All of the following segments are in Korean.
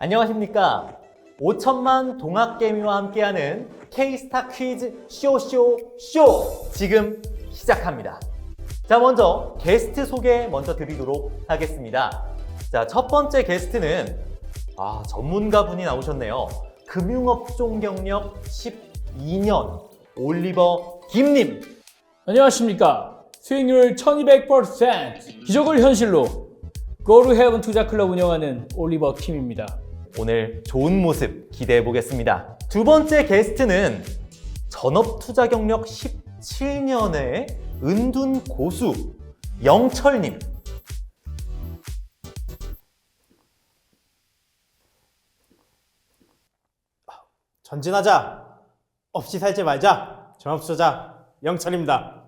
안녕하십니까. 5천만 동학개미와 함께하는 K스타 퀴즈 쇼쇼 쇼 지금 시작합니다. 자, 먼저 게스트 소개 먼저 드리도록 하겠습니다. 자, 첫 번째 게스트는 아, 전문가 분이 나오셨네요. 금융업종 경력 12년 올리버 김님. 안녕하십니까. 수익률 1200% 기적을 현실로 고르헤븐 투자 클럽 운영하는 올리버 킴입니다. 오늘 좋은 모습 기대해 보겠습니다. 두 번째 게스트는 전업 투자 경력 17년의 은둔 고수 영철님. 전진하자. 없이 살지 말자. 전업투자 영철입니다.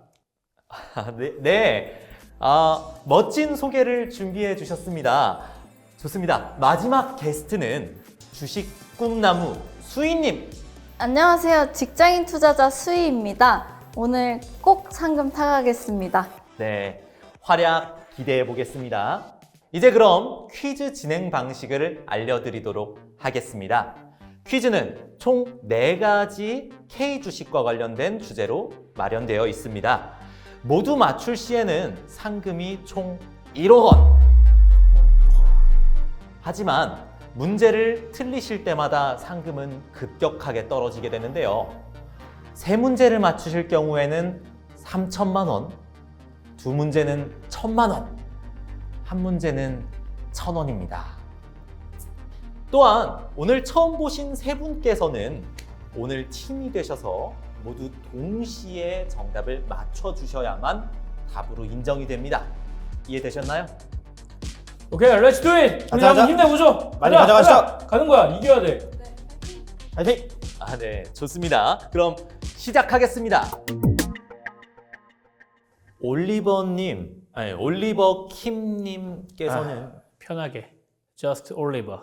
아, 네, 네. 아, 멋진 소개를 준비해 주셨습니다. 좋습니다. 마지막 게스트는 주식 꿈나무 수인님. 안녕하세요. 직장인 투자자 수희입니다. 오늘 꼭 상금 타가겠습니다. 네, 활약 기대해 보겠습니다. 이제 그럼 퀴즈 진행 방식을 알려드리도록 하겠습니다. 퀴즈는 총 4가지 K 주식과 관련된 주제로 마련되어 있습니다. 모두 맞출 시에는 상금이 총 1억 원. 하지만 문제를 틀리실 때마다 상금은 급격하게 떨어지게 되는데요. 세 문제를 맞추실 경우에는 3천만 원, 두 문제는 천만 원, 한 문제는 천 원입니다. 또한 오늘 처음 보신 세 분께서는 오늘 팀이 되셔서 모두 동시에 정답을 맞춰 주셔야만 답으로 인정이 됩니다. 이해되셨나요? 오케이, 렛츠 두 잇! 우리 가자, 가자. 한번 힘내보죠. 많이 가자, 가져가시죠. 가자. 가는 거야. 이겨야 돼. 파이팅! 아, 네, 좋습니다. 그럼 시작하겠습니다. 올리버님, 아니 올리버 킴님께서는 편하게. Just Oliver.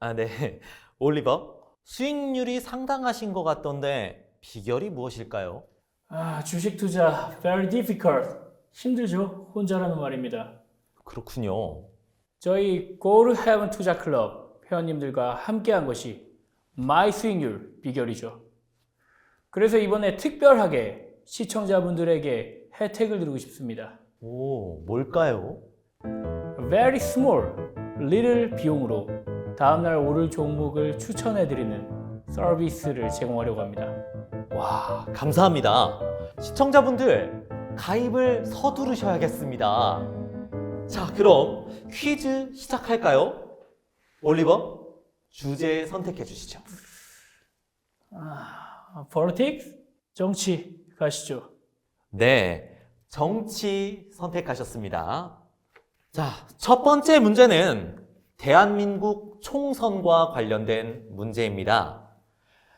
아, 네. 올리버. 수익률이 상당하신 것 같던데 비결이 무엇일까요? 아, 주식 투자 very difficult. 힘들죠. 혼자라는 말입니다. 그렇군요. 저희 고르헤븐 투자 클럽 회원님들과 함께한 것이 마이 수익률 비결이죠. 그래서 이번에 특별하게 시청자분들에게 혜택을 드리고 싶습니다. 오, 뭘까요? Very small, little 비용으로 다음날 오를 종목을 추천해드리는 서비스를 제공하려고 합니다. 와, 감사합니다. 시청자분들, 가입을 서두르셔야겠습니다. 자, 그럼 퀴즈 시작할까요? 올리버, 주제 선택해 주시죠. 아, politics? 정치 가시죠. 네, 정치 선택하셨습니다. 자, 첫 번째 문제는 대한민국 총선과 관련된 문제입니다.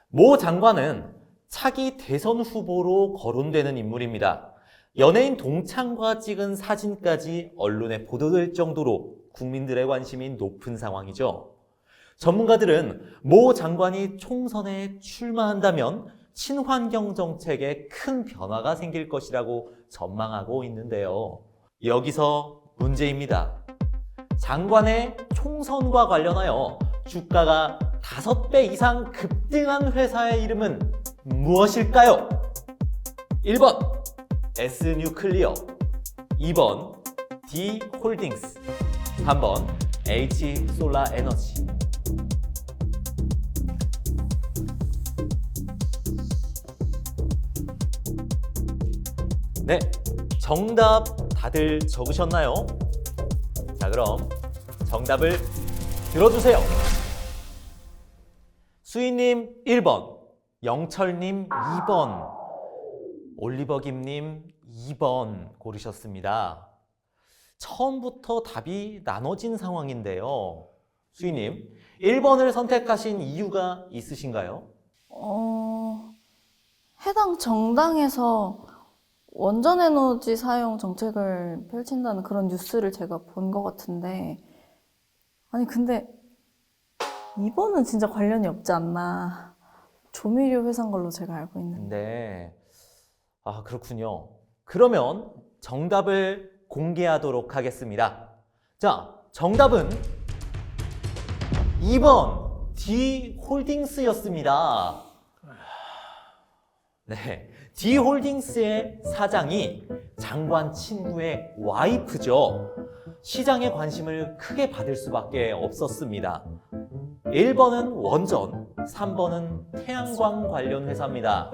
모 장관은 차기 대선 후보로 거론되는 인물입니다. 연예인 동창과 찍은 사진까지 언론에 보도될 정도로 국민들의 관심이 높은 상황이죠. 전문가들은 모 장관이 총선에 출마한다면 친환경 정책에 큰 변화가 생길 것이라고 전망하고 있는데요. 여기서 문제입니다. 장관의 총선과 관련하여 주가가 5배 이상 급등한 회사의 이름은 무엇일까요? 1번 S 뉴클리어 2번 D 홀딩스 3번 H 솔라 에너지 네, 정답 다들 적으셨나요? 자, 그럼 정답을 들어주세요. 수희님 1번, 영철님 2번, 올리버 김님 2번 고르셨습니다. 처음부터 답이 나눠진 상황인데요. 수희님, 1번을 선택하신 이유가 있으신가요? 어, 해당 정당에서 원전 에너지 사용 정책을 펼친다는 그런 뉴스를 제가 본 것 같은데, 아니, 근데 이번은 진짜 관련이 없지 않나. 조미료 회사인 걸로 제가 알고 있는데. 네. 아, 그렇군요. 그러면 정답을 공개하도록 하겠습니다. 자, 정답은 2번 D 홀딩스였습니다. 네. D 홀딩스의 사장이 장관 친구의 와이프죠. 시장에 관심을 크게 받을 수밖에 없었습니다. 1번은 원전, 3번은 태양광 관련 회사입니다.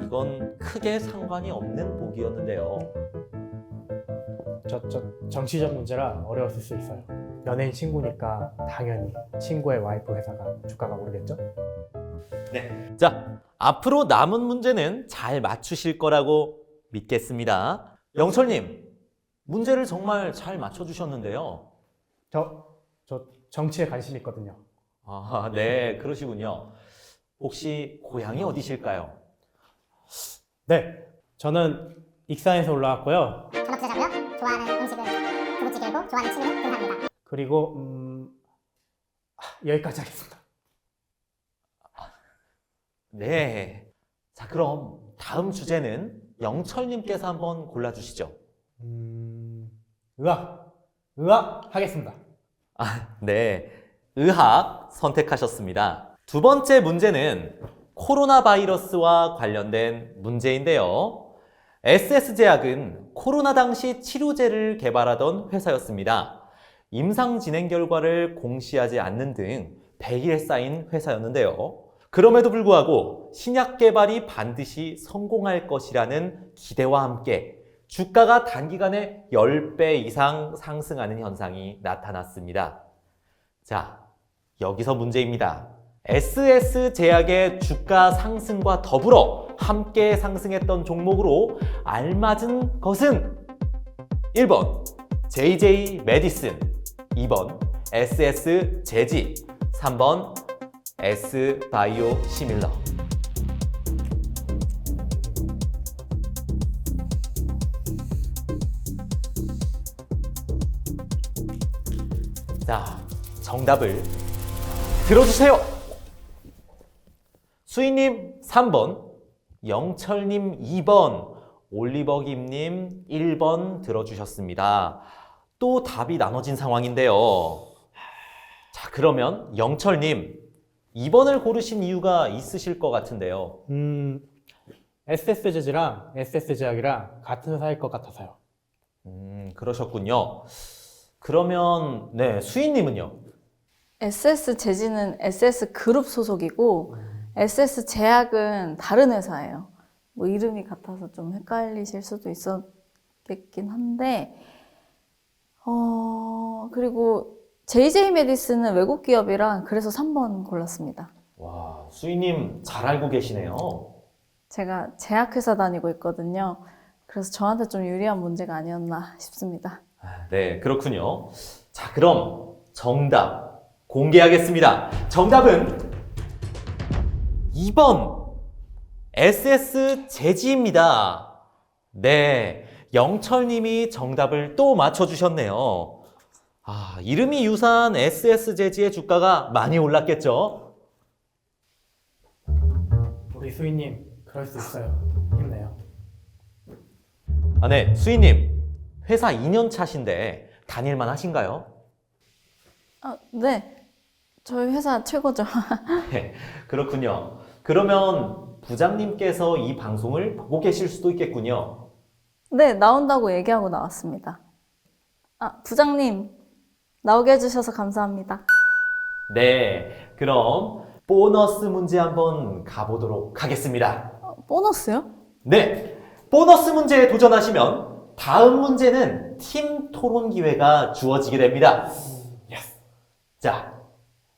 이건 크게 상관이 없는 보기였는데요. 저, 저 정치적 문제라 어려웠을 수 있어요. 연예인 친구니까 당연히 친구의 와이프 회사가 주가가 오르겠죠? 자, 앞으로 남은 문제는 잘 맞추실 거라고 믿겠습니다. 영철님, 문제를 정말 잘 맞춰주셨는데요. 저, 저 정치에 관심 있거든요. 아, 네, 그러시군요. 혹시 고향이 어디실까요? 네, 저는 익산에서 올라왔고요. 전업 투자자고요. 좋아하는 음식은 두부찌개이고 좋아하는 취미는 등산입니다. 그리고 음, 아, 여기까지 하겠습니다. 네. 자, 그럼 다음 주제는 영철님께서 한번 골라주시죠. 음, 의학, 의학 하겠습니다. 아, 네. 의학 선택하셨습니다. 두 번째 문제는 코로나 바이러스와 관련된 문제인데요. SS제약은 코로나 당시 치료제를 개발하던 회사였습니다. 임상 진행 결과를 공시하지 않는 등 100일에 쌓인 회사였는데요. 그럼에도 불구하고 신약 개발이 반드시 성공할 것이라는 기대와 함께 주가가 단기간에 10배 이상 상승하는 현상이 나타났습니다. 자, 여기서 문제입니다. SS제약의 주가 상승과 더불어 함께 상승했던 종목으로 알맞은 것은 1번 JJ 메디슨, 2번 SS 제지, 3번 S 바이오 시밀러. 자, 정답을 들어주세요. 수희님 3번, 영철님 2번, 올리버김님 1번 들어주셨습니다. 또 답이 나눠진 상황인데요. 자, 그러면 영철님 2번을 고르신 이유가 있으실 것 같은데요. 음, SS제지랑 SS제약이랑 같은 회사일 것 같아서요. 음, 그러셨군요. 그러면, 네, 수희님은요? SS 제지는 SS 그룹 소속이고 SS 제약은 다른 회사예요. 뭐 이름이 같아서 좀 헷갈리실 수도 있었겠긴 한데 어 그리고 JJ 메디슨은 외국 기업이라 그래서 3번 골랐습니다. 와, 수희님 잘 알고 계시네요. 제가 제약회사 다니고 있거든요. 그래서 저한테 좀 유리한 문제가 아니었나 싶습니다. 네, 그렇군요. 자, 그럼 정답 공개하겠습니다. 정답은 2번 SS 제지입니다. 네, 영철님이 정답을 또 맞춰주셨네요. 아, 이름이 유사한 SS 제지의 주가가 많이 올랐겠죠? 우리 수희님, 그럴 수 있어요. 힘내요. 아, 네, 수희님. 회사 2년 차신데 다닐만 하신가요? 아, 네. 저희 회사 최고죠. 네, 그렇군요. 그러면 부장님께서 이 방송을 보고 계실 수도 있겠군요. 네, 나온다고 얘기하고 나왔습니다. 아, 부장님, 나오게 해주셔서 감사합니다. 네, 그럼 보너스 문제 한번 가보도록 하겠습니다. 어, 보너스요? 네, 보너스 문제에 도전하시면 다음 문제는 팀 토론 기회가 주어지게 됩니다. 자,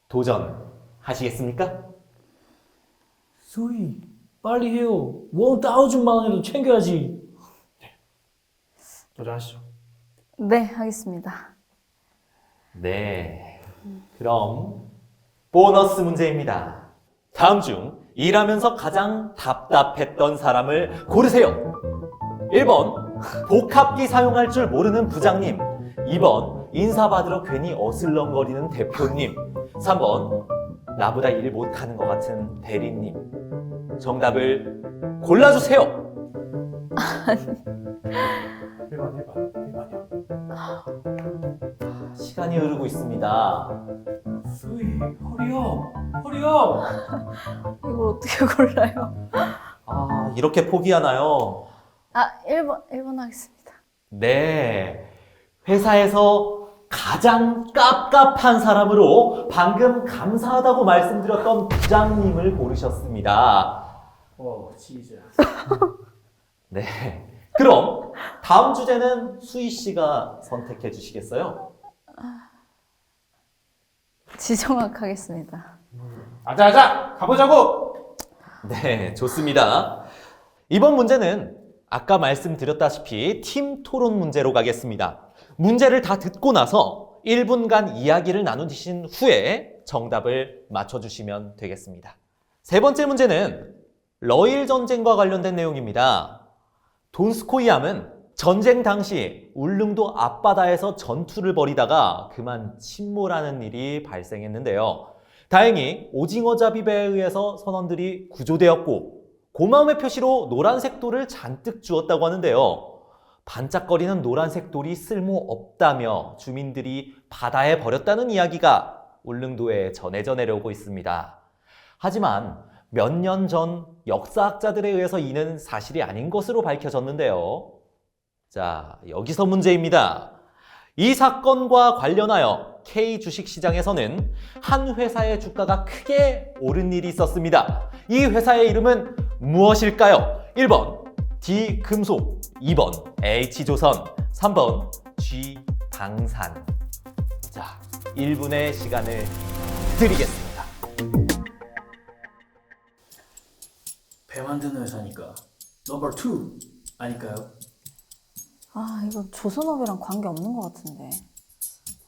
도전하시겠습니까? 수희, 빨리 해요. 원 다우즈만 원이라도 챙겨야지. 도전하시죠. 네, 하겠습니다. 네. 그럼 보너스 문제입니다. 다음 중 일하면서 가장 답답했던 사람을 고르세요. 1번 복합기 사용할 줄 모르는 부장님. 2번 인사받으러 괜히 어슬렁거리는 대표님. 3번 나보다 일 못하는 것 같은 대리님. 정답을 골라주세요. 1번, 1번, 1번이요. 시간이 흐르고 있습니다. 수희, 허리업, 허리업. 이걸 어떻게 골라요? 아, 이렇게 포기하나요? 아, 1번, 1번 하겠습니다. 네. 회사에서 가장 깝깝한 사람으로 방금 감사하다고 말씀드렸던 부장님을 고르셨습니다. 오, 지저. 네. 그럼 다음 주제는 수희 씨가 선택해 주시겠어요? 지정학 하겠습니다. 아자아자 가보자고. 네, 좋습니다. 이번 문제는 아까 말씀드렸다시피 팀 토론 문제로 가겠습니다. 문제를 다 듣고 나서 1분간 이야기를 나누신 후에 정답을 맞춰주시면 되겠습니다. 세 번째 문제는 러일 전쟁과 관련된 내용입니다. 돈스코이암은 전쟁 당시 울릉도 앞바다에서 전투를 벌이다가 그만 침몰하는 일이 발생했는데요. 다행히 오징어 잡이배에 의해서 선원들이 구조되었고 고마움의 표시로 노란색 돌을 잔뜩 주었다고 하는데요. 반짝거리는 노란색 돌이 쓸모없다며 주민들이 바다에 버렸다는 이야기가 울릉도에 전해져 내려오고 있습니다. 하지만 몇 년 전 역사학자들에 의해서 이는 사실이 아닌 것으로 밝혀졌는데요. 자, 여기서 문제입니다. 이 사건과 관련하여 K 주식 시장에서는 한 회사의 주가가 크게 오른 일이 있었습니다. 이 회사의 이름은 무엇일까요? 1번 D 금속, 2번 H조선, 3번 G 방산. 자, 1분의 시간을 드리겠습니다. 배 만드는 회사니까 넘버 2 아닐까요? 아, 이거 조선업이랑 관계 없는 것 같은데.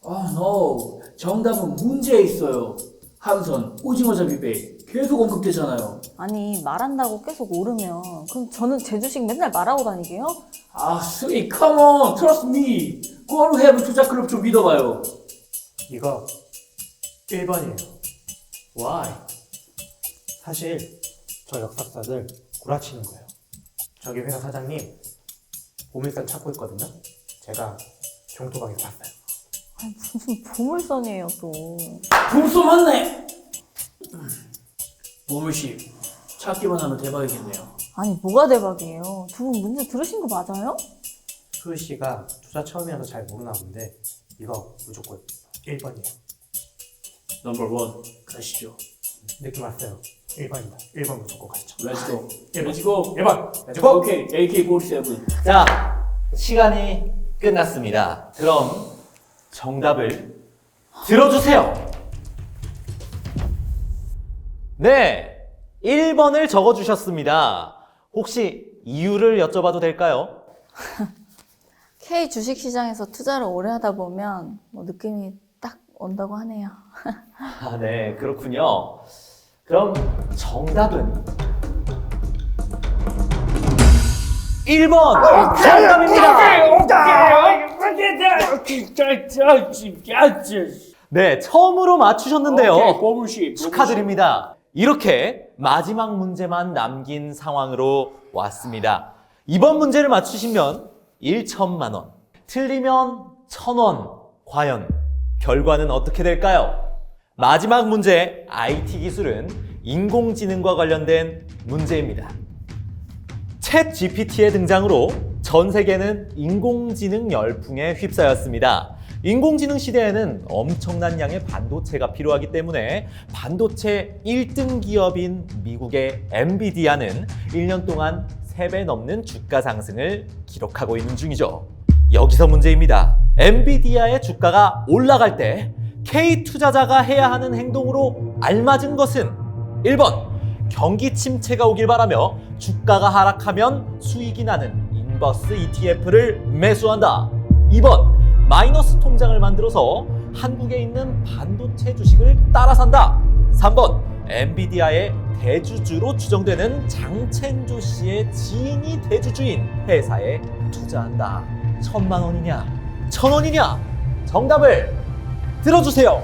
아, no. 정답은 문제에 있어요. 한선, 오징어 잡이배 계속 언급되잖아요. 아니, 말한다고 계속 오르면, 그럼 저는 제 주식 맨날 말하고 다니게요? 아, 스윗, come on, trust me. 투자 클럽 좀 믿어봐요. 이거 1번이에요. Why? 사실 저 역사사들 구라치는 거예요. 저기 회사 사장님 보물산 찾고 있거든요. 제가 종토방에서 봤어요. 아니, 무슨 보물선이에요, 또. 불소 맞네. 보물씨, 찾기만 하면 대박이겠네요. 아니, 뭐가 대박이에요? 두 분 문제 들으신 거 맞아요? 수희 씨가 투자 처음이라서 잘 모르나 본데 이거 무조건 1번이에요. 넘버 원 가시죠. 느낌 왔어요. 1번입니다. 1번 무조건 가시죠. 렛츠고. 렛츠고. 1번! 렛츠고! 오케이, AK47. 자, 시간이 끝났습니다. 그럼 정답을 들어주세요. 네, 1번을 적어주셨습니다. 혹시 이유를 여쭤봐도 될까요? K 주식시장에서 투자를 오래 하다 보면, 뭐, 느낌이 딱 온다고 하네요. 아, 네, 그렇군요. 그럼 정답은 1번 정답입니다. 네, 처음으로 맞추셨는데요. 축하드립니다. 이렇게 마지막 문제만 남긴 상황으로 왔습니다. 이번 문제를 맞추시면 1천만 원, 틀리면 1,000원. 과연 결과는 어떻게 될까요? 마지막 문제 IT 기술은 인공지능과 관련된 문제입니다. 챗 GPT의 등장으로 전 세계는 인공지능 열풍에 휩싸였습니다. 인공지능 시대에는 엄청난 양의 반도체가 필요하기 때문에 반도체 1등 기업인 미국의 엔비디아는 1년 동안 3배 넘는 주가 상승을 기록하고 있는 중이죠. 여기서 문제입니다. 엔비디아의 주가가 올라갈 때 K 투자자가 해야 하는 행동으로 알맞은 것은 1번 경기 침체가 오길 바라며 주가가 하락하면 수익이 나는 인버스 ETF를 매수한다. 2번 마이너스 통장을 만들어서 한국에 있는 반도체 주식을 따라 산다. 3번 엔비디아의 대주주로 추정되는 장첸조 씨의 지인이 대주주인 회사에 투자한다. 천만 원이냐? 천 원이냐? 정답을 들어주세요.